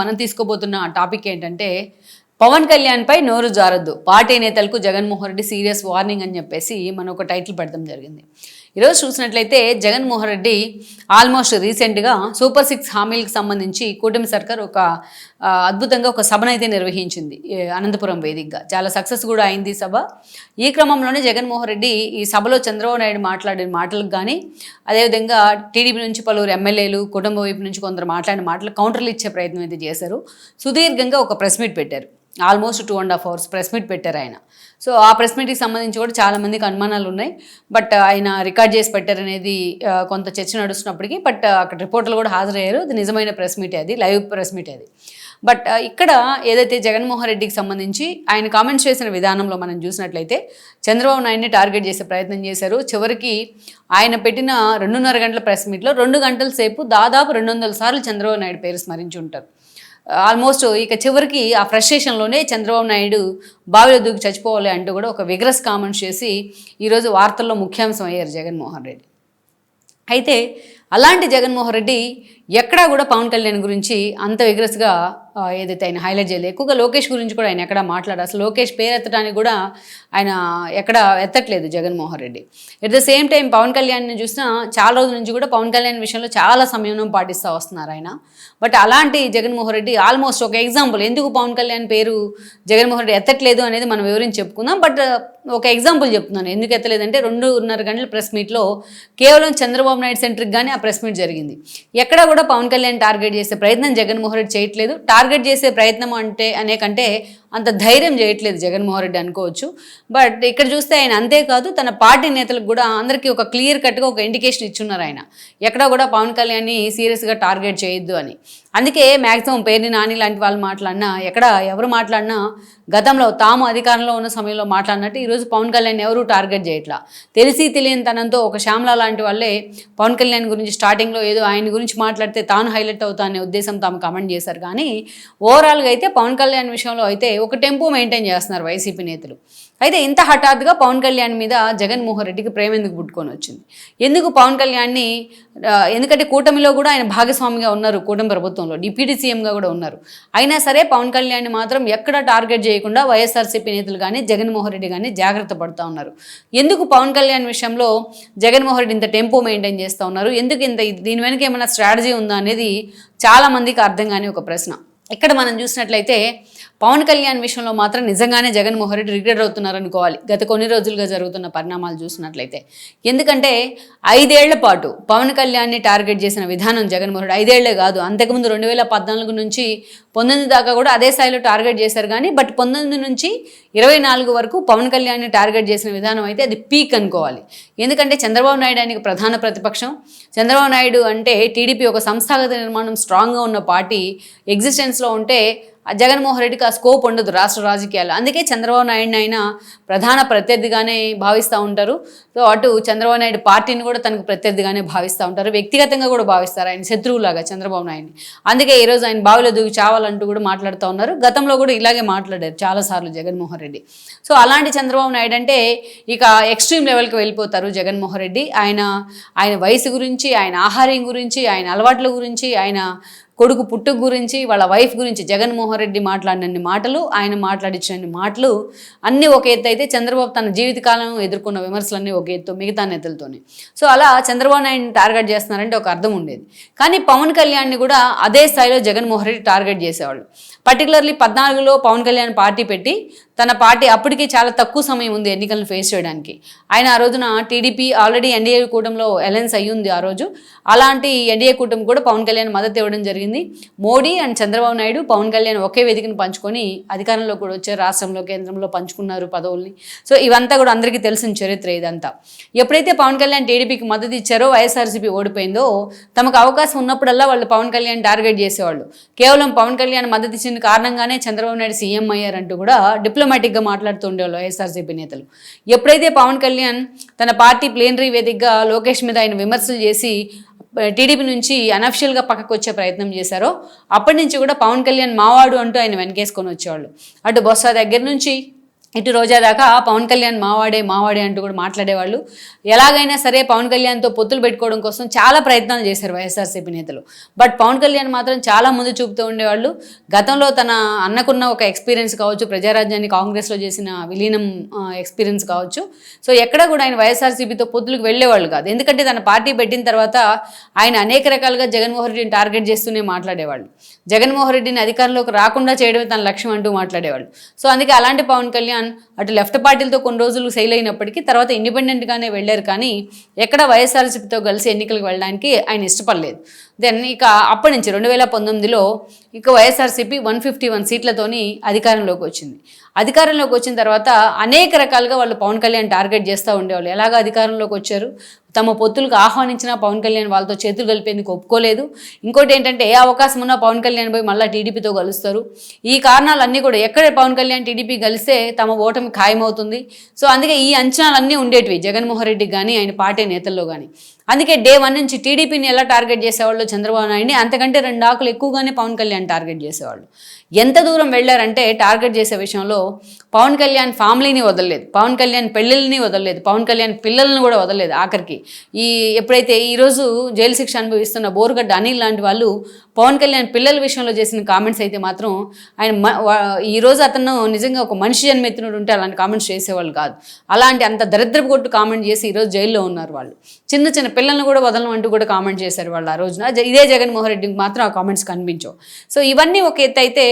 మనం తీసుకోబోతున్న టాపిక్ ఏంటంటే పవన్ కళ్యాణ్ పై నోరు జారద్దు. పార్టీ నేతలకు జగన్మోహన్ రెడ్డి సీరియస్ వార్నింగ్ అని చెప్పేసి మనం ఒక టైటిల్ పెడతాం జరిగింది. ఈరోజు చూసినట్లయితే జగన్మోహన్ రెడ్డి ఆల్మోస్ట్ రీసెంట్గా సూపర్ సిక్స్ హామీలకు సంబంధించి కూటమి సర్కార్ ఒక అద్భుతంగా ఒక సభనైతే నిర్వహించింది అనంతపురం వేదికగా. చాలా సక్సెస్ కూడా అయింది ఈ సభ. ఈ క్రమంలోనే జగన్మోహన్ రెడ్డి ఈ సభలో చంద్రబాబు నాయుడు మాట్లాడిన మాటలకు కానీ అదేవిధంగా టీడీపీ నుంచి పలువురు ఎమ్మెల్యేలు కుటుంబ వైపు నుంచి కొందరు మాట్లాడిన మాటలు కౌంటర్లు ఇచ్చే ప్రయత్నం అయితే చేశారు. సుదీర్ఘంగా ఒక ప్రెస్ మీట్ పెట్టారు. Almost two and half hours press meet పెట్టారు ఆయన. సో ఆ ప్రెస్ మీట్కి సంబంధించి కూడా చాలామందికి అనుమానాలు ఉన్నాయి. బట్ ఆయన రికార్డ్ చేసి పెట్టారనేది అనేది కొంత చర్చ నడుస్తున్నప్పటికీ బట్ అక్కడ రిపోర్టర్లు కూడా హాజరయ్యారు. అది నిజమైన ప్రెస్ మీట్ అది లైవ్ ప్రెస్ మీట్ అది. బట్ ఇక్కడ ఏదైతే జగన్మోహన్ రెడ్డికి సంబంధించి ఆయన కామెంట్స్ చేసిన విధానంలో మనం చూసినట్లయితే చంద్రబాబు నాయుడిని టార్గెట్ చేసే ప్రయత్నం చేశారు. చివరికి ఆయన పెట్టిన రెండున్నర గంటల ప్రెస్ మీట్లో రెండు గంటల సేపు దాదాపు రెండు వందల సార్లు చంద్రబాబు నాయుడు పేరు స్మరించి ఉంటారు. ఆల్మోస్ట్ ఇక చివరికి ఆ ఫ్రస్ట్రేషన్లోనే చంద్రబాబు నాయుడు బావిలో దూకి చచ్చిపోవాలి అంటూ కూడా ఒక విగ్రస్ కామెంట్స్ చేసి ఈరోజు వార్తల్లో ముఖ్యాంశం అయ్యారు జగన్మోహన్ రెడ్డి. అయితే అలాంటి జగన్మోహన్ రెడ్డి ఎక్కడా కూడా పవన్ కళ్యాణ్ గురించి అంత విగ్రస్గా ఏదైతే ఆయన హైలైట్ చేయలేదు. ఎక్కువగా లోకేష్ గురించి కూడా ఆయన ఎక్కడ మాట్లాడారు. అసలు లోకేష్ పేరు ఎత్తడానికి కూడా ఆయన ఎక్కడ ఎత్తట్లేదు Jaganmohan Reddy. At the same time Pawan కళ్యాణ్ని చూసినా చాలా రోజుల నుంచి కూడా పవన్ కళ్యాణ్ విషయంలో చాలా సంయమనం పాటిస్తూ వస్తున్నారు ఆయన. బట్ అలాంటి జగన్మోహన్ రెడ్డి ఆల్మోస్ట్ ఒక ఎగ్జాంపుల్ ఎందుకు పవన్ కళ్యాణ్ పేరు జగన్మోహన్ రెడ్డి ఎత్తట్లేదు అనేది మనం వివరించి చెప్పుకుందాం. బట్ ఒక ఎగ్జాంపుల్ చెప్తున్నాను. ఎందుకు ఎత్తలేదంటే రెండున్నర గంటల ప్రెస్ మీట్లో కేవలం చంద్రబాబు నాయుడు సెంట్రిక్ కానీ ఆ ప్రెస్ మీట్ జరిగింది. ఎక్కడ కూడా పవన్ కళ్యాణ్ టార్గెట్ చేసే ప్రయత్నం జగన్మోహన్ రెడ్డి చేయట్లేదు. టార్గెట్ చేసే ప్రయత్నం అంటే అనే కంటే అంత ధైర్యం చేయట్లేదు జగన్మోహన్ రెడ్డి అనుకోవచ్చు. బట్ ఇక్కడ చూస్తే ఆయన అంతేకాదు తన పార్టీ నేతలకు కూడా అందరికీ ఒక క్లియర్ కట్గా ఒక ఇండికేషన్ ఇచ్చున్నారు ఆయన. ఎక్కడ కూడా పవన్ కళ్యాణ్ని సీరియస్గా టార్గెట్ చేయొద్దు అని. అందుకే మ్యాక్సిమం పేరుని నాని లాంటి వాళ్ళు మాట్లాడినా ఎక్కడ ఎవరు మాట్లాడినా గతంలో తాము అధికారంలో ఉన్న సమయంలో మాట్లాడినట్టు ఈరోజు పవన్ కళ్యాణ్ ఎవరు టార్గెట్ చేయట్లా. తెలిసి తెలియని తనంతో ఒక శ్యామల లాంటి వాళ్ళే పవన్ కళ్యాణ్ గురించి స్టార్టింగ్లో ఏదో ఆయన గురించి మాట్లాడితే తాను హైలైట్ అవుతా అనే ఉద్దేశం తాము కమెంట్ చేశారు. కానీ ఓవరాల్గా అయితే పవన్ కళ్యాణ్ విషయంలో అయితే ఒక టెంపో మెయింటైన్ చేస్తున్నారు వైసీపీ నేతలు. అయితే ఇంత హఠాత్తుగా పవన్ కళ్యాణ్ మీద జగన్మోహన్ రెడ్డికి ప్రేమ ఎందుకు పుట్టుకొని వచ్చింది? ఎందుకు పవన్ కళ్యాణ్ని ఎందుకంటే కూటమిలో కూడా ఆయన భాగస్వామిగా ఉన్నారు కూటమి ప్రభుత్వంలో డిప్యూటీ సీఎంగా కూడా ఉన్నారు. అయినా సరే పవన్ కళ్యాణ్ని మాత్రం ఎక్కడ టార్గెట్ చేయకుండా వైఎస్ఆర్సీపీ నేతలు కానీ జగన్మోహన్ రెడ్డి కానీ జాగ్రత్త పడుతూ ఉన్నారు. ఎందుకు పవన్ కళ్యాణ్ విషయంలో జగన్మోహన్ రెడ్డి ఇంత టెంపో మెయింటైన్ చేస్తూ ఉన్నారు? ఎందుకు ఇంత దీని వెనక ఏమైనా స్ట్రాటజీ ఉందా అనేది చాలామందికి అర్థం కాని ఒక ప్రశ్న. ఇక్కడ మనం చూసినట్లయితే పవన్ కళ్యాణ్ విషయంలో మాత్రం నిజంగానే జగన్మోహన్ రెడ్డి రిగ్రెట్ అవుతున్నారు అనుకోవాలి. గత కొన్ని రోజులుగా జరుగుతున్న పరిణామాలు చూసినట్లయితే. ఎందుకంటే ఐదేళ్ళ పాటు పవన్ కళ్యాణ్ని టార్గెట్ చేసిన విధానం జగన్మోహన్ రెడ్డి ఐదేళ్ళే కాదు. అంతకుముందు రెండు వేల పద్నాలుగు నుంచి పంతొమ్మిది దాకా కూడా అదే స్థాయిలో టార్గెట్ చేశారు కానీ బట్ పంతొమ్మిది నుంచి ఇరవై నాలుగు వరకు పవన్ కళ్యాణ్ని టార్గెట్ చేసిన విధానం అయితే అది పీక్ అనుకోవాలి. ఎందుకంటే చంద్రబాబు నాయుడు ఆయనకి ప్రధాన ప్రతిపక్షం. చంద్రబాబు నాయుడు అంటే టీడీపీ ఒక సంస్థాగత నిర్మాణం స్ట్రాంగ్గా ఉన్న పార్టీ. ఎగ్జిస్టెన్స్లో ఉంటే జగన్మోహన్ రెడ్డికి ఆ స్కోప్ ఉండదు రాష్ట్ర రాజకీయాలు అందుకే చంద్రబాబు నాయుడు ఆయన ప్రధాన ప్రత్యర్థిగానే భావిస్తూ ఉంటారు. సో అటు చంద్రబాబు నాయుడు పార్టీని కూడా తనకు ప్రత్యర్థిగానే భావిస్తూ ఉంటారు. వ్యక్తిగతంగా కూడా భావిస్తారు ఆయన శత్రువులాగా చంద్రబాబు నాయుడిని. అందుకే ఈరోజు ఆయన బావిలో దూకి చావాలంటూ కూడా మాట్లాడుతూ ఉన్నారు. గతంలో కూడా ఇలాగే మాట్లాడారు చాలాసార్లు జగన్మోహన్ రెడ్డి. సో అలాంటి చంద్రబాబు నాయుడు అంటే ఇక ఎక్స్ట్రీమ్ లెవెల్కి వెళ్ళిపోతారు జగన్మోహన్ రెడ్డి. ఆయన ఆయన వయసు గురించి ఆయన ఆహార్యం గురించి ఆయన అలవాట్ల గురించి ఆయన కొడుకు పుట్టుక గురించి వాళ్ళ వైఫ్ గురించి జగన్మోహన్ రెడ్డి మాట్లాడినన్ని మాటలు ఆయన మాట్లాడించినన్ని మాటలు అన్నీ ఒక ఎత్తు అయితే చంద్రబాబు తన జీవితకాలం ఎదుర్కొన్న విమర్శలన్నీ ఒక ఎత్తు మిగతా నేతలతోనే. సో అలా చంద్రబాబు నాయుడిని టార్గెట్ చేస్తున్నారంటే ఒక అర్థం ఉండేది. కానీ పవన్ కళ్యాణ్ని కూడా అదే స్థాయిలో జగన్మోహన్ రెడ్డి టార్గెట్ చేసేవాళ్ళు. పర్టికులర్లీ పద్నాలుగులో పవన్ కళ్యాణ్ పార్టీ పెట్టి తన పార్టీ అప్పటికి చాలా తక్కువ సమయం ఉంది ఎన్నికలను ఫేస్ చేయడానికి. ఆయన ఆ రోజున టీడీపీ ఆల్రెడీ ఎన్డీఏ కూటమిలో అలయన్స్ అయ్యింది ఆ రోజు. అలాంటి ఎన్డీఏ కూటమి కూడా పవన్ కళ్యాణ్ మద్దతు ఇవ్వడం జరిగింది. మోడీ అండ్ చంద్రబాబు నాయుడు పవన్ కళ్యాణ్ ఒకే వేదికను పంచుకొని అధికారంలో కూడా వచ్చారు. రాష్ట్రంలో కేంద్రంలో పంచుకున్నారు పదవుల్ని. సో ఇవంతా కూడా అందరికీ తెలిసిన చరిత్ర ఇదంతా. ఎప్పుడైతే పవన్ కళ్యాణ్ టీడీపీకి మద్దతు ఇచ్చారో వైఎస్ఆర్సీపీ ఓడిపోయిందో తమకు అవకాశం ఉన్నప్పుడల్లా వాళ్ళు పవన్ కళ్యాణ్ టార్గెట్ చేసేవాళ్ళు. కేవలం పవన్ కళ్యాణ్ మద్దతు ఇచ్చిన కారణంగానే చంద్రబాబు నాయుడు సీఎం అయ్యారంటూ కూడా డిప్లొమాటిక్గా మాట్లాడుతూ ఉండేవాళ్ళు వైఎస్ఆర్సీపీ నేతలు. ఎప్పుడైతే పవన్ కళ్యాణ్ తన పార్టీ ప్లేనరీ వేదికగా లోకేష్ మీద ఆయన విమర్శలు చేసి టీడీపీ నుంచి అనఫిషియల్గా పక్కకు వచ్చే ప్రయత్నం చేశారో అప్పటి నుంచి కూడా పవన్ కళ్యాణ్ మావాడు అంటూ ఆయన వెనకేసుకొని వచ్చేవాళ్ళు. అటు బొత్స దగ్గర నుంచి ఇటు రోజా దాకా పవన్ కళ్యాణ్ మావాడే మావాడే అంటూ కూడా మాట్లాడేవాళ్ళు. ఎలాగైనా సరే పవన్ కళ్యాణ్తో పొత్తులు పెట్టుకోవడం కోసం చాలా ప్రయత్నాలు చేశారు వైఎస్ఆర్సీపీ నేతలు. బట్ పవన్ కళ్యాణ్ మాత్రం చాలా ముందు చూపుతూ ఉండేవాళ్ళు. గతంలో తన అన్నకున్న ఒక ఎక్స్పీరియన్స్ కావచ్చు ప్రజారాజ్యాన్ని కాంగ్రెస్లో చేసిన విలీనం ఎక్స్పీరియన్స్ కావచ్చు. సో ఎక్కడ కూడా ఆయన వైఎస్ఆర్సీపీతో పొత్తులకు వెళ్ళేవాళ్ళు కాదు. ఎందుకంటే తన పార్టీ పెట్టిన తర్వాత ఆయన అనేక రకాలుగా జగన్మోహన్ రెడ్డిని టార్గెట్ చేస్తూనే మాట్లాడేవాళ్ళు. జగన్మోహన్ రెడ్డిని అధికారంలోకి రాకుండా చేయడమే తన లక్ష్యం అంటూ మాట్లాడేవాళ్ళు. సో అందుకే అలాంటి పవన్ కళ్యాణ్ అటు లెఫ్ట్ పార్టీలతో కొన్ని రోజులు సెయిల్ అయినప్పటికీ తర్వాత ఇండిపెండెంట్గానే వెళ్ళారు కానీ ఎక్కడ వైఎస్ఆర్సీపీతో కలిసి ఎన్నికలకు వెళ్ళడానికి ఆయన ఇష్టపడలేదు. దెన్ ఇక అప్పటి నుంచి రెండు వేల పంతొమ్మిదిలో ఇక వైఎస్ఆర్సీపీ వన్ ఫిఫ్టీ వన్ సీట్లతోని అధికారంలోకి వచ్చింది. అధికారంలోకి వచ్చిన తర్వాత అనేక రకాలుగా వాళ్ళు పవన్ కళ్యాణ్ టార్గెట్ చేస్తూ ఉండేవాళ్ళు. ఎలాగ అధికారంలోకి వచ్చారు? తమ పొత్తులకు ఆహ్వానించిన పవన్ కళ్యాణ్ వాళ్ళతో చేతులు కలిపేందుకు ఒప్పుకోలేదు. ఇంకోటి ఏంటంటే ఏ అవకాశం ఉన్నా పవన్ కళ్యాణ్ పోయి మళ్ళీ టీడీపీతో కలుస్తారు. ఈ కారణాలన్నీ కూడా ఎక్కడ పవన్ కళ్యాణ్ టీడీపీ కలిస్తే తమ ఓటమి ఖాయమవుతుంది. సో అందుకే ఈ అంచనాలన్నీ ఉండేటివి జగన్మోహన్ రెడ్డికి కానీ ఆయన పార్టీ నేతల్లో కానీ అందుకే డే వన్ నుంచి టీడీపీని ఎలా టార్గెట్ చేసేవాళ్ళు చంద్రబాబు నాయుడిని అంతకంటే రెండు ఆకులు ఎక్కువగానే పవన్ కళ్యాణ్ టార్గెట్ చేసేవాళ్ళు. ఎంత దూరం వెళ్ళారంటే టార్గెట్ చేసే విషయంలో పవన్ కళ్యాణ్ ఫ్యామిలీని వదలలేదు. పవన్ కళ్యాణ్ పెళ్ళిళ్ళని వదలలేదు. పవన్ కళ్యాణ్ పిల్లల్ని కూడా వదలలేదు ఆఖరికి. ఈ ఎప్పుడైతే ఈరోజు జైలు శిక్ష అనుభవిస్తున్న బోరుగడ్డ అనిల్ లాంటి వాళ్ళు పవన్ కళ్యాణ్ పిల్లల విషయంలో చేసిన కామెంట్స్ అయితే మాత్రం ఆయన ఈరోజు అతను నిజంగా ఒక మనిషి జన్మెత్తినడు ఉంటే అలాంటి కామెంట్స్ చేసేవాళ్ళు కాదు. అలాంటి అంత దరిద్రపు కొట్టు కామెంట్ చేసి ఈరోజు జైల్లో ఉన్నారు వాళ్ళు. చిన్న చిన్న పిల్లల్ని కూడా వదలను అంటూ కూడా కామెంట్ చేశారు వాళ్ళు ఆ రోజున. ఇదే జగన్మోహన్ రెడ్డికి మాత్రం ఆ కామెంట్స్ కనిపించవు. సో ఇవన్నీ ఒక ఎత్తు అయితే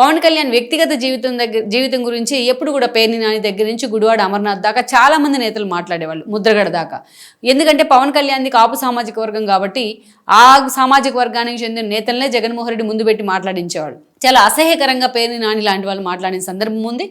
పవన్ కళ్యాణ్ వ్యక్తిగత జీవితం దగ్గర జీవితం గురించి ఎప్పుడు కూడా పేర్ని నాని దగ్గర నుంచి గుడివాడ అమర్నాథ్ దాకా చాలామంది నేతలు మాట్లాడేవాళ్ళు ముద్రగడ దాకా. ఎందుకంటే పవన్ కళ్యాణ్ది కాపు సామాజిక వర్గం కాబట్టి ఆ సామాజిక వర్గానికి చెందిన నేతలనే జగన్మోహన్ రెడ్డి ముందు పెట్టి మాట్లాడించేవాడు. చాలా అసహ్యకరంగా పేరుని నాని లాంటి వాళ్ళు మాట్లాడిన సందర్భం ఉంది.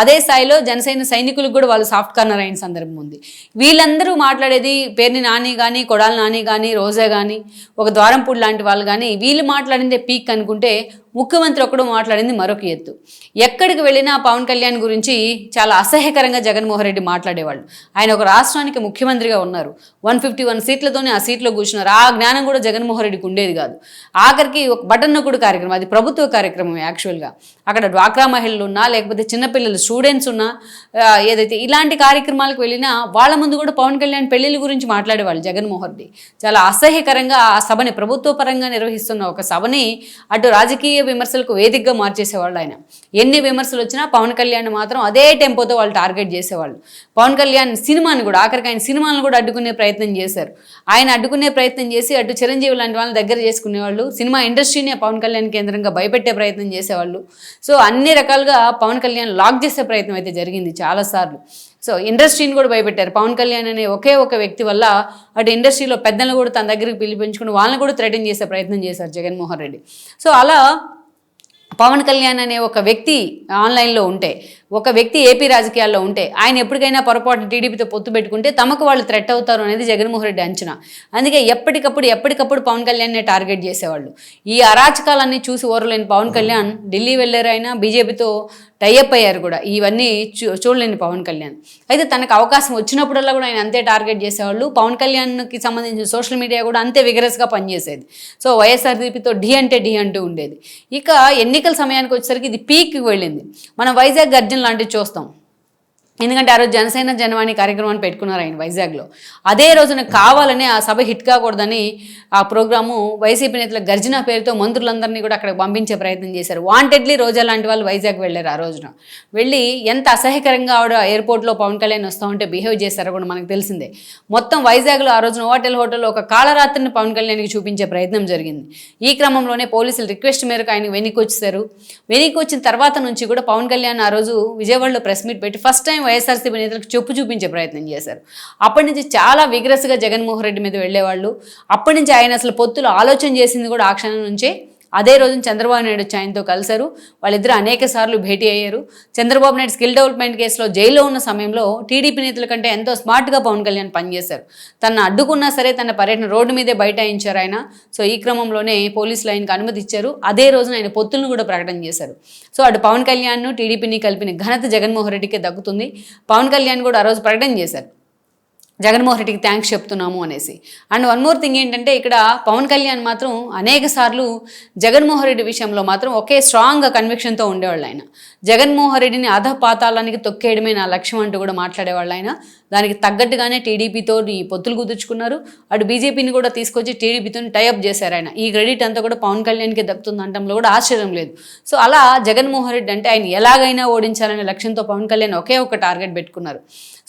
అదే స్థాయిలో జనసేన సైనికులకు కూడా వాళ్ళు సాఫ్ట్ కార్నర్ అయిన సందర్భం ఉంది. వీళ్ళందరూ మాట్లాడేది పేరుని నాని కానీ కొడాల నాని కానీ రోజా కానీ ఒక ద్వారంపూడి లాంటి వాళ్ళు కానీ వీళ్ళు మాట్లాడిందే పీక్ అనుకుంటే ముఖ్యమంత్రి ఒకడు మాట్లాడింది మరొక ఎత్తు. ఎక్కడికి వెళ్ళినా పవన్ కళ్యాణ్ గురించి చాలా అసహ్యకరంగా జగన్మోహన్ రెడ్డి మాట్లాడేవాళ్ళు. ఆయన ఒక రాష్ట్రానికి ముఖ్యమంత్రిగా ఉన్నారు. వన్ ఫిఫ్టీ వన్ సీట్లతోనే ఆ సీట్లో కూర్చున్నారు. ఆ జ్ఞానం కూడా జగన్మోహన్ రెడ్డికి ఉండేది కాదు. ఆఖరికి ఒక బటన్ నొక్కుడు కార్యక్రమం అది ప్రభుత్వ కార్యక్రమం యాక్చువల్గా అక్కడ డ్వాక్రా మహిళలు ఉన్నా లేకపోతే చిన్నపిల్లలు స్టూడెంట్స్ ఉన్నా ఏదైతే ఇలాంటి కార్యక్రమాలకు వెళ్ళినా వాళ్ళ ముందు కూడా పవన్ కళ్యాణ్ పెళ్ళిళ్ళ గురించి మాట్లాడేవాళ్ళు జగన్మోహన్ రెడ్డి. చాలా అసహ్యకరంగా ఆ సభని ప్రభుత్వ పరంగా నిర్వహిస్తున్న ఒక సభని అటు రాజకీయ విమర్శలకు వేదికగా మార్చేసేవాళ్ళు ఆయన. ఎన్ని విమర్శలు వచ్చినా పవన్ కళ్యాణ్ మాత్రం అదే టెంపోతో వాళ్ళు టార్గెట్ చేసేవాళ్ళు. పవన్ కళ్యాణ్ సినిమాని కూడా ఆఖరికి ఆయన సినిమాలను కూడా అడ్డుకునే ప్రయత్నం చేశారు. ఆయన అడ్డుకునే ప్రయత్నం చేసి అటు చిరంజీవి లాంటి వాళ్ళని దగ్గర చేసుకునేవాళ్ళు సినిమా ఇండస్ట్రీనే పవన్ కళ్యాణ్ కేంద్రంగా భయపెట్టే ప్రయత్నం చేసేవాళ్ళు. సో అన్ని రకాలుగా పవన్ కళ్యాణ్ లాక్ చేసే ప్రయత్నం అయితే జరిగింది చాలాసార్లు. సో ఇండస్ట్రీని కూడా భయపెట్టారు. పవన్ కళ్యాణ్ అనే ఒకే ఒక వ్యక్తి వల్ల అటు ఇండస్ట్రీలో పెద్దలను కూడా తన దగ్గరికి పిలిపించుకుని వాళ్ళని కూడా థ్రెటన్ చేసే ప్రయత్నం చేశారు జగన్మోహన్ రెడ్డి. సో అలా పవన్ కళ్యాణ్ అనే ఒక వ్యక్తి ఆన్లైన్లో ఉంటే ఒక వ్యక్తి ఏపీ రాజకీయాల్లో ఉంటే ఆయన ఎప్పటికైనా పొరపాటు టీడీపీతో పొత్తు పెట్టుకుంటే తమకు వాళ్ళు థ్రెట్ అవుతారు అనేది జగన్మోహన్ రెడ్డి అంచనా. అందుకే ఎప్పటికప్పుడు ఎప్పటికప్పుడు పవన్ కళ్యాణ్నే టార్గెట్ చేసేవాళ్ళు. ఈ అరాచకాలన్నీ చూసి ఓరలేని పవన్ కళ్యాణ్ ఢిల్లీ వెళ్ళారు ఆయన బీజేపీతో టైఅప్ అయ్యారు కూడా. ఇవన్నీ చూ చూడలేని పవన్ కళ్యాణ్. అయితే తనకు అవకాశం వచ్చినప్పుడల్లా కూడా ఆయన అంతే టార్గెట్ చేసేవాళ్ళు. పవన్ కళ్యాణ్కి సంబంధించిన సోషల్ మీడియా కూడా అంతే విగరస్గా పనిచేసేది. సో వైఎస్ఆర్సీపీతో డి అంటే డి అంటూ ఉండేది. ఇక ఎన్నికల సమయానికి వచ్చేసరికి ఇది పీక్కి వెళ్ళింది. మనం వైజాగ్ గర్జన లాంటివి చూస్తాం. ఎందుకంటే ఆ రోజు జనసేన జనవాణి కార్యక్రమాన్ని పెట్టుకున్నారు ఆయన వైజాగ్లో. అదే రోజున కావాలనే ఆ సభ హిట్ కాకూడదని ఆ ప్రోగ్రాము వైసీపీ నేతల గర్జన పేరుతో మంత్రులందరినీ కూడా అక్కడ పంపించే ప్రయత్నం చేశారు. వాంటెడ్లీ రోజా లాంటి వాళ్ళు వైజాగ్ వెళ్ళారు ఆ రోజున. వెళ్ళి ఎంత అసహ్యకరంగా ఆవిడ ఎయిర్పోర్ట్లో పవన్ కళ్యాణ్ వస్తూ ఉంటే బిహేవ్ చేశారో కూడా మనకు తెలిసిందే. మొత్తం వైజాగ్లో ఆ రోజున హోటల్ హోటల్లో ఒక కాలరాత్రిని పవన్ కళ్యాణ్కి చూపించే ప్రయత్నం జరిగింది. ఈ క్రమంలోనే పోలీసులు రిక్వెస్ట్ మేరకు ఆయన వెనక్కి వచ్చేసారు వెనక్కి వచ్చిన తర్వాత నుంచి కూడా పవన్ కళ్యాణ్ ఆ రోజు విజయవాడలో ప్రెస్ మీట్ పెట్టి ఫస్ట్ టైం వైఎస్ఆర్సీపీ నేతలకు చెప్పు చూపించే ప్రయత్నం చేశారు. అప్పటి నుంచి చాలా విగ్రస్గా జగన్మోహన్ రెడ్డి మీద వెళ్ళేవాళ్ళు. అప్పటి నుంచి ఆయన అసలు పొత్తులు ఆలోచన చేసింది కూడా ఆ క్షణం నుంచే. అదే రోజున చంద్రబాబు నాయుడు వచ్చి ఆయనతో కలిశారు. వాళ్ళిద్దరు అనేక సార్లు భేటీ అయ్యారు. చంద్రబాబు నాయుడు స్కిల్ డెవలప్మెంట్ కేసులో జైల్లో ఉన్న సమయంలో టీడీపీ నేతల కంటే ఎంతో స్మార్ట్గా పవన్ కళ్యాణ్ పనిచేశారు. తన అడ్డుకున్నా సరే తన పర్యటన రోడ్డు మీదే బైఠాయించారు ఆయన. సో ఈ క్రమంలోనే పోలీసులు ఆయనకు అనుమతి ఇచ్చారు. అదే రోజున ఆయన పొత్తులను కూడా ప్రకటన చేశారు. సో అటు పవన్ కళ్యాణ్ను టీడీపీని కలిపిన ఘనత జగన్మోహన్ రెడ్డికే దక్కుతుంది. పవన్ కళ్యాణ్ కూడా ఆ రోజు ప్రకటన చేశారు. జగన్మోహన్ రెడ్డికి థ్యాంక్స్ చెప్తున్నాము అనేసి. అండ్ వన్ మోర్ థింగ్ ఏంటంటే ఇక్కడ పవన్ కళ్యాణ్ మాత్రం అనేక సార్లు జగన్మోహన్ రెడ్డి విషయంలో మాత్రం ఒకే స్ట్రాంగ్ కన్విక్షన్తో ఉండేవాళ్ళు ఆయన. జగన్మోహన్ రెడ్డిని అధపాతాలానికి తొక్కేయడమే నా లక్ష్యం అంటూ కూడా మాట్లాడేవాళ్ళు ఆయన. దానికి తగ్గట్టుగానే టీడీపీతో ఈ పొత్తులు కుదుర్చుకున్నారు అటు బీజేపీని కూడా తీసుకొచ్చి టీడీపీతో టైఅప్ చేశారు ఆయన. ఈ క్రెడిట్ అంతా కూడా పవన్ కళ్యాణ్కి దక్కుతుంది అంటంలో కూడా ఆశ్చర్యం లేదు. సో అలా జగన్మోహన్ రెడ్డి అంటే ఆయన ఎలాగైనా ఓడించాలనే లక్ష్యంతో పవన్ కళ్యాణ్ ఒకే ఒక టార్గెట్ పెట్టుకున్నారు.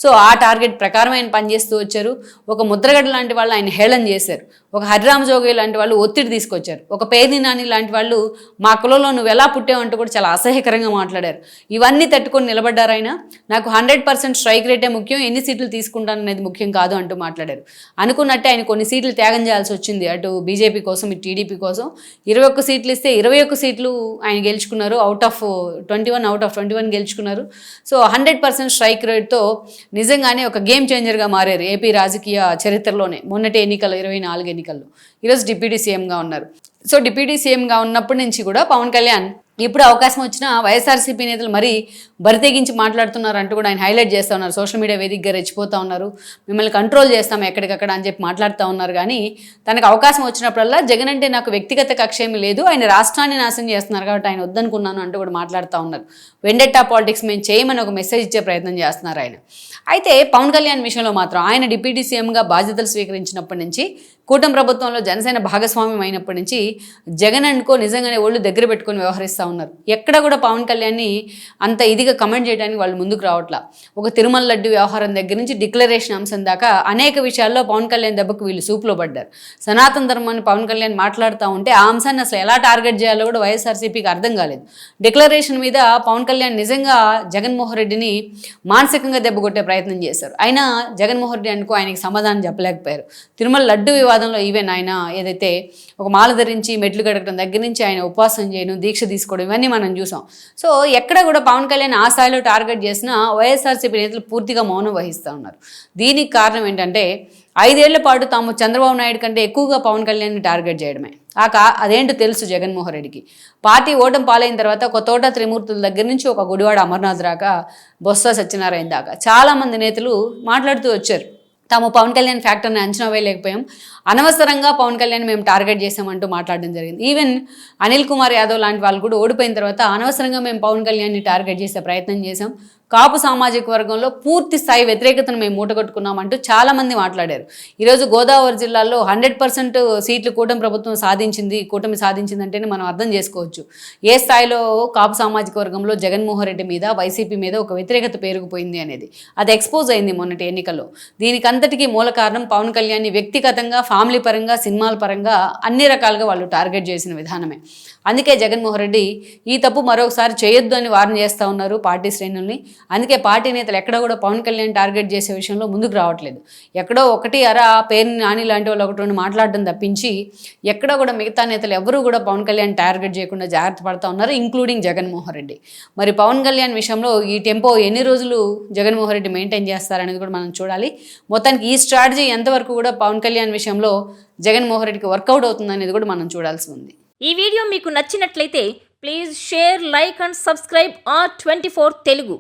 సో ఆ టార్గెట్ ప్రకారం ఆయన పనిచేస్తూ వచ్చారు. ఒక ముద్రగడ్డ లాంటి వాళ్ళు ఆయన హేళన చేశారు. ఒక హరిరామ జోగి లాంటి వాళ్ళు ఒత్తిడి తీసుకొచ్చారు. ఒక పేర్ని నాని లాంటి వాళ్ళు మా కులంలో నువ్వు ఎలా పుట్టావంటూ కూడా చాలా అసహ్యకరంగా మాట్లాడారు. ఇవన్నీ తట్టుకొని నిలబడ్డారు ఆయన. నాకు హండ్రెడ్ పర్సెంట్ స్ట్రైక్ రేటే ముఖ్యం ఎన్ని సీట్లు తీసుకుంటాను అనేది ముఖ్యం కాదు అంటూ మాట్లాడారు. అనుకున్నట్టే ఆయన కొన్ని సీట్లు త్యాగం చేయాల్సి వచ్చింది. అటు బీజేపీ కోసం ఇటు టీడీపీ కోసం. ఇరవై ఒక్క సీట్లు ఇస్తే ఇరవై ఒక్క సీట్లు ఆయన గెలుచుకున్నారు. Out of twenty one out of twenty one గెలుచుకున్నారు. సో హండ్రెడ్ పర్సెంట్ స్ట్రైక్ రేట్తో నిజంగానే ఒక గేమ్ చేంజర్గా మారారు. ఏపీ రాజకీయ చరిత్రలోనే. మొన్నటి ఎన్నికలు ఇరవై నాలుగు ఎన్నికల్లో. ఈరోజు డిప్యూటీ సీఎంగా ఉన్నారు. సో డిప్యూటీ సీఎంగా ఉన్నప్పటి నుంచి కూడా పవన్ కళ్యాణ్ ఎప్పుడు అవకాశం వచ్చినా వైఎస్ఆర్సీపీ నేతలు మరీ బరితెగించి మాట్లాడుతున్నారు అంటూ కూడా ఆయన హైలైట్ చేస్తూ ఉన్నారు. సోషల్ మీడియా వేదికగా రెచ్చిపోతూ ఉన్నారు. మిమ్మల్ని కంట్రోల్ చేస్తాం ఎక్కడికక్కడ అని చెప్పి మాట్లాడుతూ ఉన్నారు. కానీ తనకు అవకాశం వచ్చినప్పుడల్లా జగన్ అంటే నాకు వ్యక్తిగత కక్ష ఏమీ లేదు. ఆయన రాష్ట్రాన్ని నాశనం చేస్తున్నారు కాబట్టి ఆయన వద్దనుకున్నాను అంటూ కూడా మాట్లాడుతూ ఉన్నారు. వెండెట్టా పాలిటిక్స్ మేము చేయమని ఒక మెసేజ్ ఇచ్చే ప్రయత్నం చేస్తున్నారు ఆయన. అయితే పవన్ కళ్యాణ్ విషయంలో మాత్రం ఆయన డిప్యూటీ సీఎంగా బాధ్యతలు స్వీకరించినప్పటి నుంచి కూటమి ప్రభుత్వంలో జనసేన భాగస్వామ్యం అయినప్పటి నుంచి జగన్ అనుకో నిజంగానే ఒళ్ళు దగ్గర పెట్టుకొని వ్యవహరిస్తూ ఉన్నారు. ఎక్కడ కూడా పవన్ కళ్యాణ్ని అంత ఇదిగా కమెంట్ చేయడానికి వాళ్ళు ముందుకు రావట్లా. ఒక తిరుమల లడ్డు వ్యవహారం దగ్గర నుంచి డిక్లరేషన్ అంశం దాకా అనేక విషయాల్లో పవన్ కళ్యాణ్ దెబ్బకు వీళ్ళు సూపులో పడ్డారు. సనాతన ధర్మాన్ని పవన్ కళ్యాణ్ మాట్లాడుతూ ఉంటే ఆ అంశాన్ని అసలు ఎలా టార్గెట్ చేయాలో కూడా వైఎస్ఆర్సీపీకి అర్థం కాలేదు. డిక్లరేషన్ మీద పవన్ కళ్యాణ్ నిజంగా జగన్మోహన్ రెడ్డిని మానసికంగా దెబ్బ కొట్టే ప్రయత్నం చేశారు. అయినా జగన్మోహన్ రెడ్డి అనుకో ఆయనకి సమాధానం చెప్పలేకపోయారు. తిరుమల లడ్డు వివాదంలో ఈవెన్ ఆయన ఏదైతే ఒక మాల ధరించి మెట్లు గడకడం దగ్గర నుంచి ఆయన ఉపవాసం చేయడం దీక్ష తీసుకోవడం ఇవన్నీ మనం చూసాం. సో ఎక్కడ కూడా పవన్ కళ్యాణ్ ఆ స్థాయిలో టార్గెట్ చేసినా వైఎస్ఆర్సీపీ నేతలు పూర్తిగా మౌనం వహిస్తూ ఉన్నారు. దీనికి కారణం ఏంటంటే ఐదేళ్ళ పాటు తాము చంద్రబాబు నాయుడు కంటే ఎక్కువగా పవన్ కళ్యాణ్ని టార్గెట్ చేయడమే. ఆ కా అదేంటో తెలుసు జగన్మోహన్ రెడ్డికి. పార్టీ ఓటం పాలైన తర్వాత ఒక తోట త్రిమూర్తుల దగ్గర నుంచి ఒక గుడివాడ అమర్నాథ్ రాక బొత్స సత్యనారాయణ దాకా. చాలామంది నేతలు మాట్లాడుతూ వచ్చారు. తాము పవన్ కళ్యాణ్ ఫ్యాక్టర్ని అంచనా వేయలేకపోయాం. అనవసరంగా పవన్ కళ్యాణ్ మేము టార్గెట్ చేసామంటూ మాట్లాడడం జరిగింది. ఈవెన్ అనిల్ కుమార్ యాదవ్ లాంటి వాళ్ళు కూడా ఓడిపోయిన తర్వాత అనవసరంగా మేము పవన్ కళ్యాణ్ని టార్గెట్ చేసే ప్రయత్నం చేశాం. కాపు సామాజిక వర్గంలో పూర్తి స్థాయి వ్యతిరేకతను మేము మూటగట్టుకున్నామంటూ చాలామంది మాట్లాడారు. ఈరోజు గోదావరి జిల్లాలో హండ్రెడ్ పర్సెంట్ సీట్లు కూటమి ప్రభుత్వం సాధించింది కూటమి సాధించిందంటేనే మనం అర్థం చేసుకోవచ్చు. ఏ స్థాయిలో కాపు సామాజిక వర్గంలో జగన్మోహన్ రెడ్డి మీద వైసీపీ మీద ఒక వ్యతిరేకత పేరుకుపోయింది అనేది. అది ఎక్స్పోజ్ అయింది మొన్నటి ఎన్నికల్లో. దీనికంతటికీ మూల కారణం పవన్ కళ్యాణ్ని వ్యక్తిగతంగా ఫ్యామిలీ పరంగా సినిమాల పరంగా అన్ని రకాలుగా వాళ్ళు టార్గెట్ చేసిన విధానమే. అందుకే జగన్మోహన్ రెడ్డి ఈ తప్పు మరొకసారి చేయొద్దు అని వారణ చేస్తూ ఉన్నారు పార్టీ శ్రేణుల్ని. అందుకే పార్టీ నేతలు ఎక్కడ కూడా పవన్ కళ్యాణ్ టార్గెట్ చేసే విషయంలో ముందుకు రావట్లేదు. ఎక్కడో ఒకటి అర పేరు నాని లాంటి వాళ్ళు ఒకటి రెండు మాట్లాడడం తప్పించి ఎక్కడ కూడా మిగతా నేతలు ఎవరూ కూడా పవన్ కళ్యాణ్ టార్గెట్ చేయకుండా జాగ్రత్త పడతా ఉన్నారు ఇంక్లూడింగ్ జగన్మోహన్ రెడ్డి. మరి పవన్ కళ్యాణ్ విషయంలో ఈ టెంపో ఎన్ని రోజులు జగన్మోహన్ రెడ్డి మెయింటైన్ చేస్తారనేది కూడా మనం చూడాలి. మొత్తానికి ఈ స్ట్రాటజీ ఎంతవరకు కూడా పవన్ కళ్యాణ్ విషయంలో జగన్మోహన్ రెడ్డికి వర్కౌట్ అవుతుందనేది కూడా మనం చూడాల్సి ఉంది. ఈ వీడియో మీకు నచ్చినట్లయితే please share like and subscribe R twenty Telugu